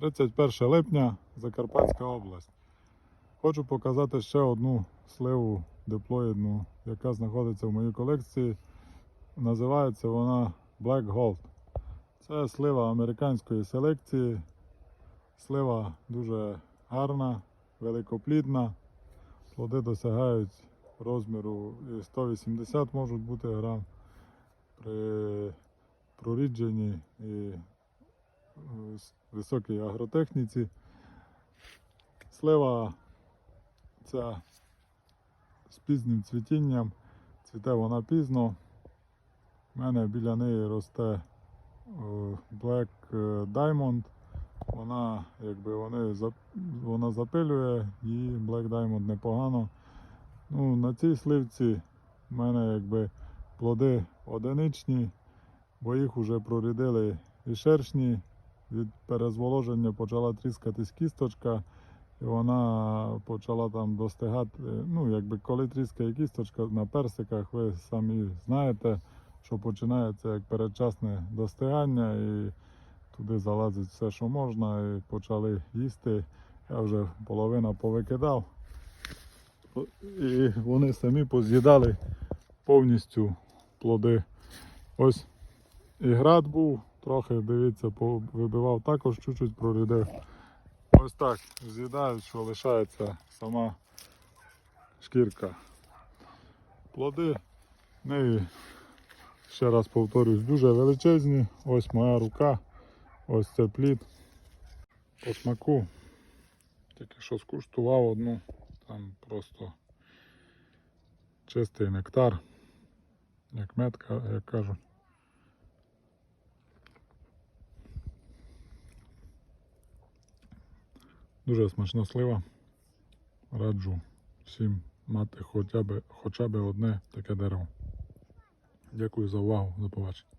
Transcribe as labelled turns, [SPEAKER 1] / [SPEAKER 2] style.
[SPEAKER 1] 31 липня, Закарпатська область. Хочу показати ще одну сливу диплоїдну, яка знаходиться в моїй колекції. Називається вона Black Gold. Це слива американської селекції. Слива дуже гарна, великоплідна. Плоди досягають розміру 180 можуть бути грам при прорідженні і високій агротехніці. Слива ця з пізнім цвітінням, цвіте вона пізно. У мене біля неї росте е, Black Diamond. Вона, якби вони, вона запилює, її Black Diamond непогано. Ну, на цій сливці в мене якби плоди одиничні, бо їх вже прорідили і шершні. Від перезволоження почала тріскатись кісточка, і вона почала там достигати. Ну, якби коли тріскає кісточка на персиках, ви самі знаєте, що починається як передчасне достигання, і туди залазить все, що можна, і почали їсти. Я вже половина повикидав. І вони самі поз'їдали повністю плоди. Ось і град був, трохи, дивіться, вибивав також, чуть-чуть прорідив. Ось так з'їдають, що лишається сама шкірка. Плоди в неї, ще раз повторюсь, дуже величезні. Ось моя рука, ось це плід. По смаку. Тільки що скуштував одну, там просто чистий нектар, як метка, як кажуть. Дуже смачна слива. Раджу всім мати хоча б, хоча б одне таке дерево. Дякую за увагу. До побачення.